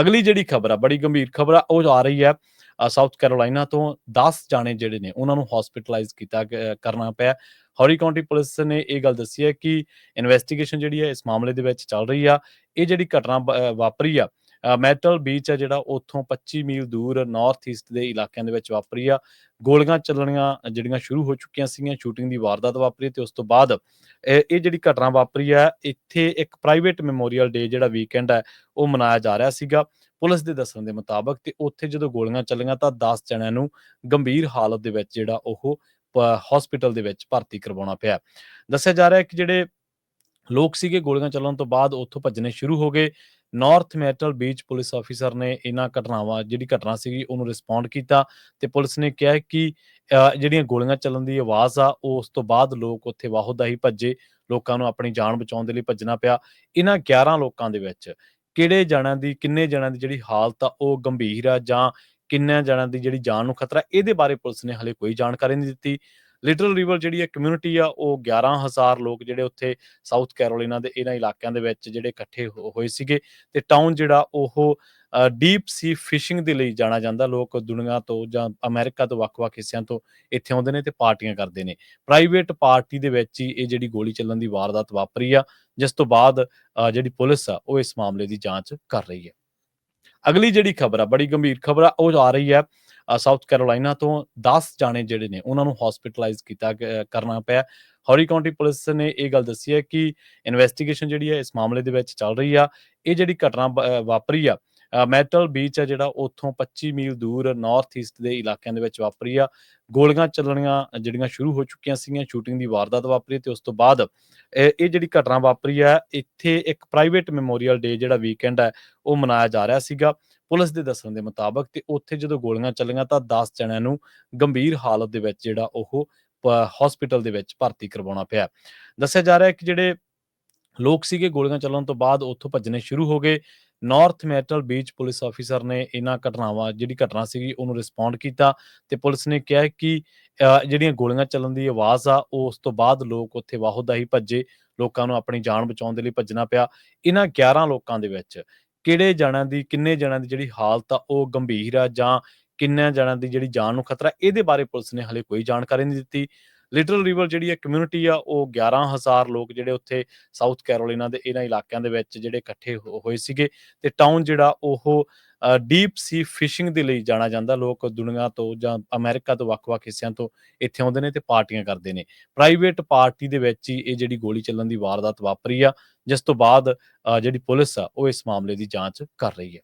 ਅਗਲੀ ਜਿਹੜੀ ਖਬਰ ਆ, ਬੜੀ ਗੰਭੀਰ ਖਬਰ ਆ, ਉਹ ਆ ਰਹੀ ਹੈ ਸਾਊਥ ਕੈਰੋਲਾਈਨਾ ਤੋਂ 10 ਜਾਣੇ ਜਿਹੜੇ ਨੇ, ਉਹਨਾਂ ਨੂੰ ਹਸਪੀਟਲਾਈਜ਼ ਕੀਤਾ ਕਰਨਾ ਪਿਆ ਹੌਰੀ ਕਾਉਂਟੀ ਪੁਲਿਸ ਨੇ ਇਹ ਗੱਲ ਦੱਸੀ ਹੈ ਕਿ ਇਨਵੈਸਟੀਗੇਸ਼ਨ ਜਿਹੜੀ ਹੈ, ਇਸ ਮਾਮਲੇ ਦੇ ਵਿੱਚ ਚੱਲ ਰਹੀ ਆ। ਇਹ ਜਿਹੜੀ ਘਟਨਾ ਬ- ਵਾਪਰੀ ਆ ਮੈਟਲ ਬੀਚ ਹੈ ਜਿਹੜਾ ਉੱਥੋਂ 25 ਮੀਲ ਦੂਰ ਨਾਰਥ ਈਸਟ ਦੇ ਇਲਾਕਿਆਂ ਦੇ ਵਿੱਚ ਵਾਪਰੀ ਆ। ਗੋਲੀਆਂ ਚੱਲਣੀਆਂ ਜਿਹੜੀਆਂ ਸ਼ੁਰੂ ਹੋ ਚੁੱਕੀਆਂ ਸੀਗੀਆਂ ਸ਼ੂਟਿੰਗ ਦੀ ਵਾਰਦਾਤ ਵਾਪਰੀ ਤੇ ਉਸ ਤੋਂ ਬਾਅਦ ਇਹ ਇਹ ਜਿਹੜੀ ਘਟਨਾ ਵਾਪਰੀ ਆ, ਇੱਥੇ ਇੱਕ ਪ੍ਰਾਈਵੇਟ ਮੈਮੋਰੀਅਲ ਡੇ ਜਿਹੜਾ ਵੀਕਐਂਡ ਹੈ ਉਹ ਮਨਾਇਆ ਜਾ ਰਿਹਾ ਸੀਗਾ। ਪੁਲਿਸ ਦੇ ਦੱਸਣ ਦੇ ਮੁਤਾਬਕ ਤੇ ਉੱਥੇ ਜਦੋਂ ਗੋਲੀਆਂ ਚੱਲੀਆਂ ਤਾਂ 10 ਜਣਿਆਂ ਨੂੰ ਗੰਭੀਰ ਹਾਲਤ ਦੇ ਵਿੱਚ ਜਿਹੜਾ ਉਹ ਹਸਪੀਟਲ ਦੇ ਵਿੱਚ ਭਰਤੀ ਕਰਵਾਉਣਾ ਪਿਆ। ਦੱਸਿਆ ਜਾ ਰਿਹਾ ਹੈ ਕਿ ਜਿਹੜੇ ਲੋਕ ਸੀਗੇ ਗੋਲੀਆਂ ਚੱਲਣ ਤੋਂ ਬਾਅਦ ਉੱਥੋਂ ਭੱਜਣੇ ਸ਼ੁਰੂ ਹੋ ਗਏ। North Myrtle Beach police officer ਨੇ ਇਹਨਾਂ ਘਟਨਾਵਾਂ, ਜਿਹੜੀ ਘਟਨਾ ਸੀਗੀ, ਉਹਨੂੰ ਰਿਸਪੌਂਡ ਕੀਤਾ ਤੇ ਪੁਲਿਸ ਨੇ ਕਿਹਾ ਕਿ ਜਿਹੜੀਆਂ ਗੋਲੀਆਂ ਚੱਲਣ ਦੀ ਆਵਾਜ਼ ਆ ਉਸ ਤੋਂ ਬਾਅਦ ਲੋਕ ਉੱਥੇ ਵਾਹੋਦਾ ਹੀ ਭੱਜੇ, ਲੋਕਾਂ ਨੂੰ ਆਪਣੀ ਜਾਨ ਬਚਾਉਣ ਦੇ ਲਈ ਭੱਜਣਾ ਪਿਆ। ਇਹਨਾਂ 11 ਲੋਕਾਂ ਦੇ ਵਿੱਚ ਕਿਹੜੇ ਜਣਾਂ ਦੀ, ਕਿੰਨੇ ਜਣਾਂ ਦੀ ਜਿਹੜੀ ਹਾਲਤ ਆ, ਉਹ ਗੰਭੀਰ ਆ ਜਾਂ ਕਿੰਨੇ ਜਣਾਂ ਦੀ ਜਿਹੜੀ ਜਾਨ ਨੂੰ ਖਤਰਾ, ਇਹਦੇ ਬਾਰੇ ਪੁਲਿਸ ਨੇ ਹਲੇ ਕੋਈ ਜਾਣਕਾਰੀ ਨਹੀਂ ਦਿੱਤੀ। ਲਿਟਲ ਰਿਵਰ ਜਿਹੜੀ ਹੈ ਕਮਿਊਨਿਟੀ ਆ, ਉਹ 11000 ਲੋਕ ਜਿਹੜੇ ਉੱਥੇ ਸਾਊਥ ਕੈਰੋਲੀਨਾ ਦੇ ਇਹਨਾਂ ਇਲਾਕਿਆਂ ਦੇ ਵਿੱਚ ਜਿਹੜੇ ਇਕੱਠੇ ਹੋ- ਹੋਏ ਸੀਗੇ ਤੇ ਟਾਊਨ ਜਿਹੜਾ ਉਹ ਡੀਪ ਸੀ ਫਿਸ਼ਿੰਗ ਦੇ ਲਈ ਜਾਣਾ ਜਾਂਦਾ। ਲੋਕ ਦੁਨੀਆ ਤੋਂ ਜਾਂ ਅਮਰੀਕਾ ਤੋਂ ਵੱਖ-ਵੱਖ ਹਿੱਸਿਆਂ ਤੋਂ ਇੱਥੇ ਆਉਂਦੇ ਨੇ ਤੇ ਪਾਰਟੀਆਂ ਕਰਦੇ ਨੇ। ਪ੍ਰਾਈਵੇਟ ਪਾਰਟੀ ਦੇ ਵਿੱਚ ਹੀ ਇਹ ਜਿਹੜੀ ਗੋਲੀ ਚੱਲਣ ਦੀ ਵਾਰਦਾਤ ਵਾਪਰੀ ਆ, ਜਿਸ ਤੋਂ ਬਾਅਦ ਜਿਹੜੀ ਪੁਲਿਸ ਆ, ਉਹ ਇਸ ਮਾਮਲੇ ਦੀ ਜਾਂਚ ਕਰ ਰਹੀ ਹੈ। ਅਗਲੀ ਜਿਹੜੀ ਖਬਰ ਆ, ਬੜੀ ਗੰਭੀਰ ਖਬਰ ਆ, ਉਹ ਆ ਰਹੀ ਹੈ ਸਾਊਥ ਕੈਰੋਲਾਈਨਾ ਤੋਂ 10 ਜਾਣੇ ਜਿਹੜੇ ਨੇ, ਉਹਨਾਂ ਨੂੰ ਹਸਪੀਟਲਾਈਜ਼ ਕੀਤਾ ਕਰਨਾ ਪਿਆ। ਹੌਰੀ ਕਾਉਂਟੀ ਪੁਲਿਸ ਨੇ ਇਹ ਗੱਲ ਦੱਸੀ ਹੈ ਕਿ ਇਨਵੈਸਟੀਗੇਸ਼ਨ ਜਿਹੜੀ ਹੈ, ਇਸ ਮਾਮਲੇ ਦੇ ਵਿੱਚ ਚੱਲ ਰਹੀ ਆ। ਇਹ ਜਿਹੜੀ ਘਟਨਾ ਬ- ਵਾਪਰੀ ਆ ਮੈਟਲ ਬੀਚ ਹੈ ਜਿਹੜਾ ਉੱਥੋਂ 25 ਮੀਲ ਦੂਰ ਨਾਰਥ ਈਸਟ ਦੇ ਇਲਾਕਿਆਂ ਦੇ ਵਿੱਚ ਵਾਪਰੀ ਆ। ਗੋਲੀਆਂ ਚੱਲਣੀਆਂ ਜਿਹੜੀਆਂ ਸ਼ੁਰੂ ਹੋ ਚੁੱਕੀਆਂ ਸੀਗੀਆਂ ਸ਼ੂਟਿੰਗ ਦੀ ਵਾਰਦਾਤ ਵਾਪਰੀ ਤੇ ਉਸ ਤੋਂ ਬਾਅਦ ਇਹ ਇਹ ਜਿਹੜੀ ਘਟਨਾ ਵਾਪਰੀ ਆ, ਇੱਥੇ ਇੱਕ ਪ੍ਰਾਈਵੇਟ ਮੈਮੋਰੀਅਲ ਡੇ ਜਿਹੜਾ ਵੀਕਐਂਡ ਹੈ ਉਹ ਮਨਾਇਆ ਜਾ ਰਿਹਾ ਸੀਗਾ। ਪੁਲਿਸ ਦੇ ਦੱਸਣ ਦੇ ਮੁਤਾਬਕ ਤੇ ਉੱਥੇ ਜਦੋਂ ਗੋਲੀਆਂ ਚੱਲੀਆਂ ਤਾਂ 10 ਜਣਿਆਂ ਨੂੰ ਗੰਭੀਰ ਹਾਲਤ ਦੇ ਵਿੱਚ ਜਿਹੜਾ ਉਹ ਹਸਪੀਟਲ ਦੇ ਵਿੱਚ ਭਰਤੀ ਕਰਵਾਉਣਾ ਪਿਆ। ਦੱਸਿਆ ਜਾ ਰਿਹਾ ਹੈ ਕਿ ਜਿਹੜੇ ਲੋਕ ਸੀਗੇ ਗੋਲੀਆਂ ਚੱਲਣ ਤੋਂ ਬਾਅਦ ਉੱਥੋਂ ਭੱਜਣੇ ਸ਼ੁਰੂ ਹੋ ਗਏ। North Myrtle Beach police officer ਨੇ ਇਹਨਾਂ ਘਟਨਾਵਾਂ, ਜਿਹੜੀ ਘਟਨਾ ਸੀਗੀ ਉਹਨੂੰ ਰਿਸਪੌਂਡ ਕੀਤਾ ਤੇ ਪੁਲਿਸ ਨੇ ਕਿਹਾ ਕਿ ਜਿਹੜੀਆਂ ਗੋਲੀਆਂ ਚੱਲਣ ਦੀ ਆਵਾਜ਼ ਆ ਉਸ ਤੋਂ ਬਾਅਦ ਲੋਕ ਉੱਥੇ ਵਾਹੋਦਾ ਹੀ ਭੱਜੇ। ਲੋਕਾਂ ਨੂੰ ਆਪਣੀ ਜਾਨ ਬਚਾਉਣ ਦੇ ਲਈ ਭੱਜਣਾ ਪਿਆ। ਇਹਨਾਂ 11 ਲੋਕਾਂ ਦੇ ਵਿੱਚ ਕਿਹੜੇ ਜਣਾਂ ਦੀ, ਕਿੰਨੇ ਜਣਾਂ ਦੀ ਜਿਹੜੀ ਹਾਲਤ ਆ, ਉਹ ਗੰਭੀਰ ਆ ਜਾਂ ਕਿੰਨੇ ਜਣਾਂ ਦੀ ਜਿਹੜੀ ਜਾਨ ਨੂੰ ਖਤਰਾ, ਇਹਦੇ ਬਾਰੇ ਪੁਲਿਸ ਨੇ ਹਲੇ ਕੋਈ ਜਾਣਕਾਰੀ ਨਹੀਂ ਦਿੱਤੀ। ਲਿਟਲ ਰਿਵਰ ਜਿਹੜੀ ਹੈ ਕਮਿਊਨਿਟੀ ਆ, ਉਹ 11000 ਲੋਕ ਜਿਹੜੇ ਉੱਥੇ ਸਾਊਥ ਕੈਰੋਲੀਨਾ ਦੇ ਇਹਨਾਂ ਇਲਾਕਿਆਂ ਦੇ ਵਿੱਚ ਜਿਹੜੇ ਇਕੱਠੇ ਹੋ- ਹੋਏ ਸੀਗੇ ਤੇ ਟਾਊਨ ਜਿਹੜਾ ਉਹ ਡੀਪ ਸੀ ਫਿਸ਼ਿੰਗ ਦੇ ਲਈ ਜਾਣਾ ਜਾਂਦਾ। ਲੋਕ ਦੁਨੀਆ ਤੋਂ ਜਾਂ ਅਮਰੀਕਾ ਤੋਂ ਵੱਖ-ਵੱਖ ਹਿੱਸਿਆਂ ਤੋਂ ਇੱਥੇ ਆਉਂਦੇ ਨੇ ਤੇ ਪਾਰਟੀਆਂ ਕਰਦੇ ਨੇ। ਪ੍ਰਾਈਵੇਟ ਪਾਰਟੀ ਦੇ ਵਿੱਚ ਹੀ ਇਹ ਜਿਹੜੀ ਗੋਲੀ ਚੱਲਣ ਦੀ ਵਾਰਦਾਤ ਵਾਪਰੀ ਆ, ਜਿਸ ਤੋਂ ਬਾਅਦ ਜਿਹੜੀ ਪੁਲਿਸ ਆ, ਉਹ ਇਸ ਮਾਮਲੇ ਦੀ ਜਾਂਚ ਕਰ ਰਹੀ ਹੈ।